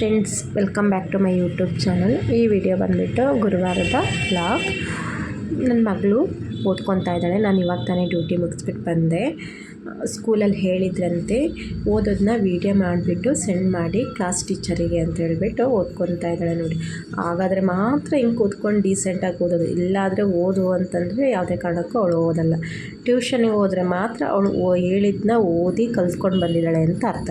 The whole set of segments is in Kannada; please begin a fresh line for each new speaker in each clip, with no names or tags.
Friends welcome back to my YouTube channel ಈ ವಿಡಿಯೋ ಬಂದುಬಿಟ್ಟು ಗುರುವಾರದ ಬ್ಲಾಗ್ ನನ್ನ ಮಗಳು ಓದ್ಕೊತಾ ಇದ್ದಾಳೆ. ನಾನು ಇವಾಗ ತಾನೇ ಡ್ಯೂಟಿ ಮುಗಿಸ್ಬಿಟ್ಟು ಬಂದೆ. ಸ್ಕೂಲಲ್ಲಿ ಹೇಳಿದ್ರಂತೆ, ಓದೋದನ್ನ ವೀಡಿಯೋ ಮಾಡಿಬಿಟ್ಟು ಸೆಂಡ್ ಮಾಡಿ ಕ್ಲಾಸ್ ಟೀಚರಿಗೆ ಅಂತ ಹೇಳಿಬಿಟ್ಟು ಓದ್ಕೊತಾ ಇದ್ದಾಳೆ ನೋಡಿ. ಹಾಗಾದರೆ ಮಾತ್ರ ಹಿಂಗೆ ಕೂತ್ಕೊಂಡು ಡೀಸೆಂಟಾಗಿ ಓದೋದು. ಇಲ್ಲಾದರೆ ಓದು ಅಂತಂದರೆ ಯಾವುದೇ ಕಾರಣಕ್ಕೂ ಅವಳು ಓದಲ್ಲ. ಟ್ಯೂಷನಿಗೆ ಹೋದರೆ ಮಾತ್ರ ಅವಳು ಓ ಹೇಳಿದ್ದನ್ನ ಓದಿ ಕಲ್ತ್ಕೊಂಡು ಬಂದಿದ್ದಾಳೆ ಅಂತ ಅರ್ಥ.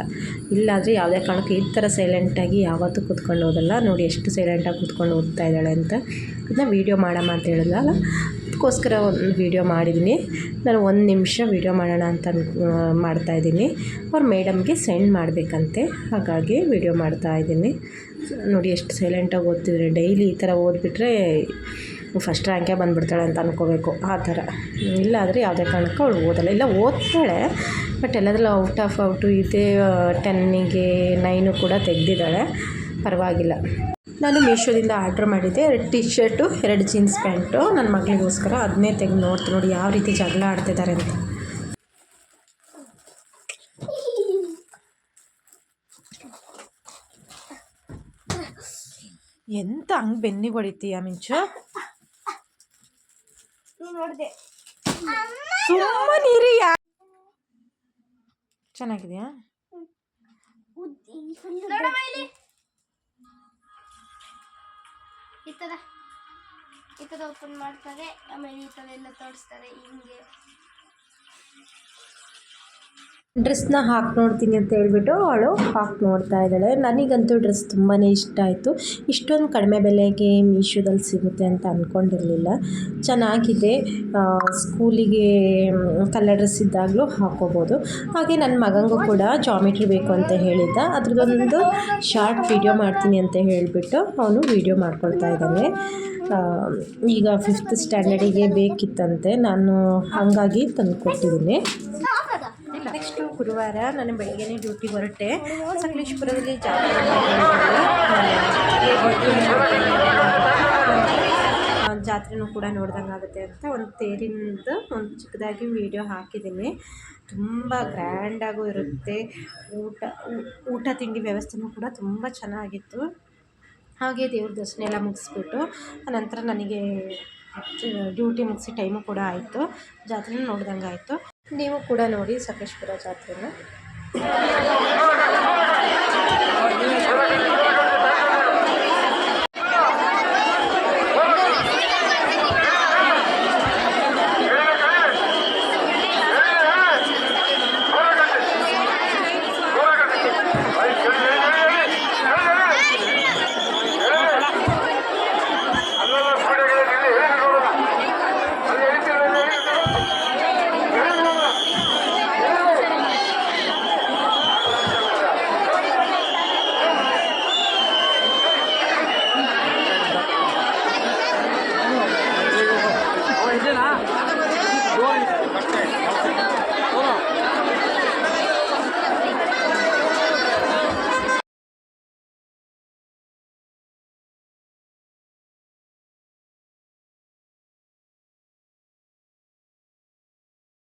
ಇಲ್ಲಾದರೆ ಯಾವುದೇ ಕಾರಣಕ್ಕೂ ಈ ಥರ ಸೈಲೆಂಟಾಗಿ ಯಾವತ್ತೂ ಕೂತ್ಕೊಂಡು ಓದಲ್ಲ. ನೋಡಿ ಎಷ್ಟು ಸೈಲೆಂಟಾಗಿ ಕೂತ್ಕೊಂಡು ಓದ್ತಾ ಇದ್ದಾಳೆ ಅಂತ. ಇದನ್ನ ವೀಡಿಯೋ ಮಾಡಮ್ಮ ಅಂತ ಹೇಳಿದ್ರಲ್ಲ ಅದಕ್ಕೋಸ್ಕರ ಒಂದು ವೀಡಿಯೋ ಮಾಡಿದ್ದೀನಿ ನಾನು ಒಂದು ನಿಮಿಷ ವೀಡಿಯೋ ಮಾಡೋಣ ಅಂತ ಮಾಡ್ತಾಯಿದ್ದೀನಿ ಅವ್ರ ಮೇಡಮ್ಗೆ ಸೆಂಡ್ ಮಾಡಬೇಕಂತೆ. ಹಾಗಾಗಿ ವೀಡಿಯೋ ಮಾಡ್ತಾ ಇದ್ದೀನಿ. ನೋಡಿ ಎಷ್ಟು ಸೈಲೆಂಟಾಗಿ ಓದ್ತಿದ್ರೆ. ಡೈಲಿ ಈ ಥರ ಓದ್ಬಿಟ್ರೆ ಫಸ್ಟ್ ರ್ಯಾಂಕೇ ಬಂದುಬಿಡ್ತಾಳೆ ಅಂತ ಅಂದ್ಕೋಬೇಕು ಆ ಥರ ಇಲ್ಲಾದರೆ ಯಾವುದೇ ಕಾರಣಕ್ಕೂ ಅವಳು ಓದಲ್ಲ. ಇಲ್ಲ, ಓದ್ತಾಳೆ. ಬಟ್ ಎಲ್ಲದರಲ್ಲೂ ಔಟ್ ಆಫ್ ಔಟು ಇದೇ ಟೆನ್ನಿಗೆ ನೈನು ಕೂಡ ತೆಗೆದಿದ್ದಾಳೆ. ಪರವಾಗಿಲ್ಲ. ನಾನು ಮೀಶೋದಿಂದ ಆರ್ಡ್ರ್ ಮಾಡಿದ್ದೆ. ಎರಡು ಟಿ ಶರ್ಟು ಎರಡು ಜೀನ್ಸ್ ಪ್ಯಾಂಟು. ನನ್ನ ಮಗಳಿಗೋಸ್ಕರ ಅದನ್ನೇ ತೆಗೆದು ನೋಡ್ತೀನಿ ನೋಡಿ ಯಾವ ರೀತಿ ಜಗಳ ಆಡ್ತಿದ್ದಾರೆ ಅಂತ. ಎಂತ ಹಂಗೆ ಬೆನ್ನಿ ಹೊಡಿತೀಯ ಮಿಂಚು?
ನೋಡಿದೆ.
ಸುಮ್ಮನಿರಿ ಯಾ ಚೆನ್ನಾಗಿದೆಯಾ?
ಈ ಥರ ಈ ಥರ ಓಪನ್ ಮಾಡ್ತಾರೆ ಆಮೇಲೆ ಈ ಥರ ಎಲ್ಲ ತೋರಿಸ್ತಾರೆ ಹಿಂಗೆ.
ಡ್ರೆಸ್ನ ಹಾಕಿ ನೋಡ್ತೀನಿ ಅಂತ ಹೇಳ್ಬಿಟ್ಟು ಅವಳು ಹಾಕಿ ನೋಡ್ತಾ ಇದ್ದಾಳೆ. ನನಗಂತೂ ಡ್ರೆಸ್ ತುಂಬಾ ಇಷ್ಟ ಆಯಿತು. ಇಷ್ಟೊಂದು ಕಡಿಮೆ ಬೆಲೆಗೆ ಮೀಶೋದಲ್ಲಿ ಸಿಗುತ್ತೆ ಅಂತ ಅಂದ್ಕೊಂಡಿರಲಿಲ್ಲ ಚೆನ್ನಾಗಿದೆ. ಸ್ಕೂಲಿಗೆ ಕಲರ್ ಡ್ರೆಸ್ ಇದ್ದಾಗಲೂ ಹಾಕೋಬೋದು ಹಾಗೆ ನನ್ನ ಮಗನಿಗೂ ಕೂಡ ಜಾಮಿಟ್ರಿ ಬೇಕು ಅಂತ ಹೇಳಿದ್ದ. ಅದ್ರದ್ದೊಂದು ಶಾರ್ಟ್ ವಿಡಿಯೋ ಮಾಡ್ತೀನಿ ಅಂತ ಹೇಳಿಬಿಟ್ಟು ಅವನು ವಿಡಿಯೋ ಮಾಡ್ಕೊಳ್ತಾ ಇದ್ದಾನೆ. ಈಗ ಫಿಫ್ತ್ ಸ್ಟ್ಯಾಂಡರ್ಡಿಗೆ ಬೇಕಿತ್ತಂತೆ. ನಾನು ಹಾಗಾಗಿ ತಂದು ಕೊಟ್ಟಿದ್ದೀನಿ ನೆಕ್ಸ್ಟು ಗುರುವಾರ ನಾನು ಬೆಳಗ್ಗೆನೇ ಡ್ಯೂಟಿ ಹೊರಟೆ. ಸಕಲೇಶ್ಪುರದಲ್ಲಿ ಜಾತ್ರೆ ಜಾತ್ರೆನೂ ಕೂಡ ನೋಡ್ದಂಗೆ ಆಗುತ್ತೆ ಅಂತ ಒಂದು ತೇರಿನದು ಒಂದು ಚಿಕ್ಕದಾಗಿ ವಿಡಿಯೋ ಹಾಕಿದ್ದೀನಿ. ತುಂಬ ಗ್ರ್ಯಾಂಡಾಗೂ ಇರುತ್ತೆ. ಊಟ ಊಟ, ತಿಂಡಿ ವ್ಯವಸ್ಥೆನೂ ಕೂಡ ತುಂಬ ಚೆನ್ನಾಗಿತ್ತು. ಹಾಗೆ ದೇವ್ರ ದರ್ಶನ ಎಲ್ಲ ಮುಗಿಸ್ಬಿಟ್ಟು ನಂತರ ನನಗೆ ಡ್ಯೂಟಿ ಮುಗಿಸಿ ಟೈಮು ಕೂಡ ಆಯಿತು. ಜಾತ್ರೆನೂ ನೋಡ್ದಂಗೆ ಆಯಿತು. ನೀವು ಕೂಡ ನೋಡಿ ಸಕಲೇಶ್ಪುರ ಜಾತ್ರೆನ.